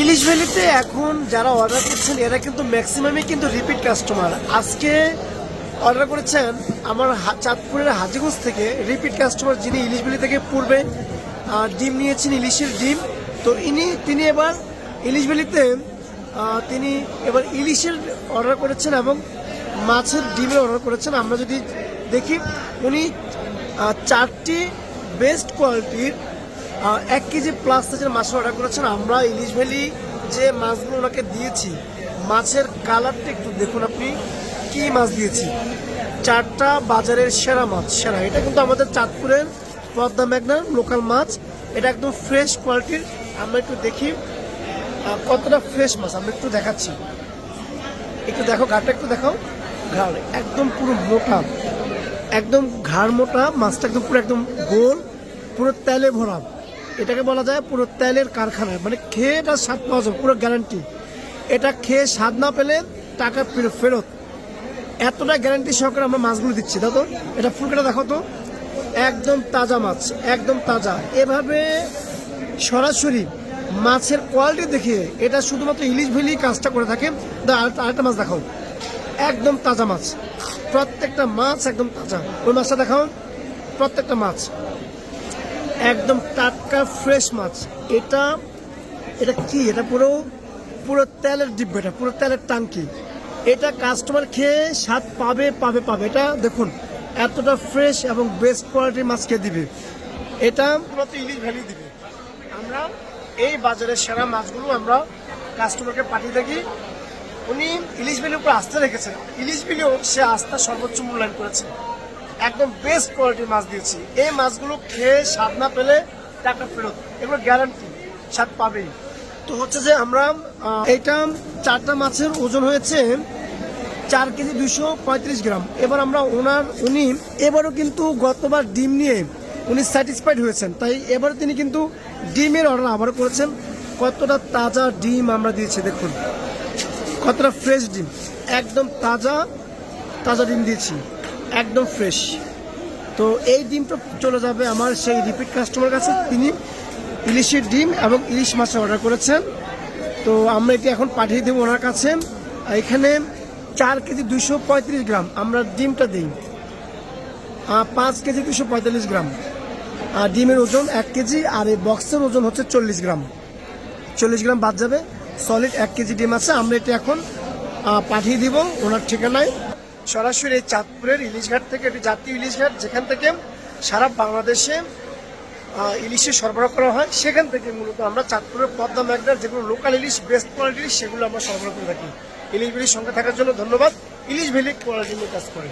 ইলিশ ভ্যালিতে এখন যারা অর্ডার করছেন, এরা কিন্তু ম্যাক্সিমামই কিন্তু রিপিট কাস্টমার আজকে অর্ডার করেছেন আমার চাঁদপুরের হাজিগঞ্জ থেকে রিপিট কাস্টমার যিনি ইলিশ ভ্যালি থেকে পূর্বে ডিম নিয়েছেন, ইলিশের ডিম। তো ইনি, তিনি এবার ইলিশ ভ্যালিতে তিনি এবার ইলিশের অর্ডার করেছেন এবং মাছের ডিমের অর্ডার করেছেন। আমরা যদি দেখি, উনি চারটি বেস্ট কোয়ালিটির এক কেজি প্লাস সাইজের মাছ অর্ডার করেছেন, আমরা ইলিশ ভ্যালি যে মাছগুলো ওনাকে দিয়েছি, মাছের কালারটা একটু দেখুন আপনি, কি মাছ দিয়েছি? চারটা বাজারের সেরা মাছ, সেরা। এটা কিন্তু আমাদের চাঁদপুরের পদ্মা মেঘনার লোকাল মাছ। এটা একদম ফ্রেশ কোয়ালিটির আমরা একটু দেখি কতটা ফ্রেশ মাছ, আমরা একটু দেখাচ্ছি। একটু দেখো ঘাটটা একটু দেখাও। ঘাড় একদম পুরো মোটা। একদম ঘাড় মোটা, মাছটা একদম পুরো একদম গোল, পুরো তেলে ভরা। এটাকে বলা যায় পুরো তেলের কারখানা মানে খেয়ে এটা স্বাদ পাওয়া যাবে, পুরো গ্যারান্টি এটা খেয়ে স্বাদ না পেলে টাকা ফেরত। এতটা গ্যারান্টি সহকারে আমরা মাছগুলো দিচ্ছি দাদা এটা ফুলকাটা দেখো তো, একদম তাজা মাছ, একদম তাজা। এভাবে সরাসরি মাছের কোয়ালিটি দেখে এটা শুধুমাত্র ইলিশ ভেলি কাজটা করে থাকে। আরেকটা মাছ দেখাও। একদম তাজা মাছ। প্রত্যেকটা মাছ একদম তাজা। ওই মাছটা দেখাও। প্রত্যেকটা মাছ। একদম টাটকা ফ্রেশ মাছ। এটা এটা কি? এটা পুরো পুরো তেলের ডিব্বা এটা, পুরো তেলের টাঙ্কি এটা কাস্টমার খেয়ে স্বাদ পাবে পাবে পাবে। এটা দেখুন, এতটা ফ্রেশ এবং বেস্ট কোয়ালিটির মাছ খেয়ে দিবে। এটা ইলিশ ভ্যালি দিবে। আমরা এই বাজারের সেরা মাছগুলো আমরা কাস্টমারকে পাঠিয়ে থাকি। উনি ইলিশ ভ্যালির উপর আস্থা রেখেছেন। ইলিশ ভ্যালিও সে আস্থা সর্বোচ্চ মূল্যায়ন করেছে। একদম বেস্ট কোয়ালিটির মাছ দিয়েছি। এই মাছগুলো খেয়ে স্বাদ না পেলে টাকা ফেরত। এগুলো গ্যারান্টি স্বাদ পাবেই। তো হচ্ছে যে আমরা এইটা চারটা মাছের ওজন হয়েছে চার কেজি দুশো পঁয়ত্রিশ গ্রাম। এবার আমরা ওনার, উনি, এবারও কিন্তু গতবার ডিম নিয়ে উনি স্যাটিসফাইড হয়েছেন। তাই এবারে তিনি কিন্তু ডিমের অর্ডার আবারও করেছেন। কতটা তাজা ডিম আমরা দিয়েছি, দেখুন। কতটা ফ্রেশ ডিম। একদম তাজা তাজা ডিম দিয়েছি। একদম ফ্রেশ তো এই ডিমটা চলে যাবে আমার সেই রিপিট কাস্টমার কাছে। তিনি ইলিশের ডিম এবং ইলিশ মাছ অর্ডার করেছেন। তো আমরা এটি এখন পাঠিয়ে দেবো ওনার কাছে। এখানে চার কেজি পঁয়ত্রিশ গ্রাম আমরা ডিমটা দিই। পাঁচ কেজি দুশো গ্রাম। আর ডিমের ওজন এক কেজি, আর এই বক্সের ওজন হচ্ছে চল্লিশ গ্রাম। চল্লিশ গ্রাম বাদ যাবে। সলিড এক কেজি ডিম আছে। আমরা এটা এখন পাঠিয়ে দিব ওনার ঠিকানায়। সরাসরি চাঁদপুরের ইলিশঘাট থেকে একটি জাতীয় ইলিশঘাট, যেখান থেকে সারা বাংলাদেশে ইলিশে সরবরাহ করা হয়। সেখান থেকে মূলত আমরা চাঁদপুরের পদ্মা ম্যাগনার যেগুলো লোকাল ইলিশ বেস্ট কোয়ালিটির সেগুলো আমরা সরবরাহ করে থাকি। ইলিশ ভ্যালির সঙ্গে থাকার জন্য ধন্যবাদ। ইলিশ ভেলি কোয়ালিটি নিয়ে কাজ করে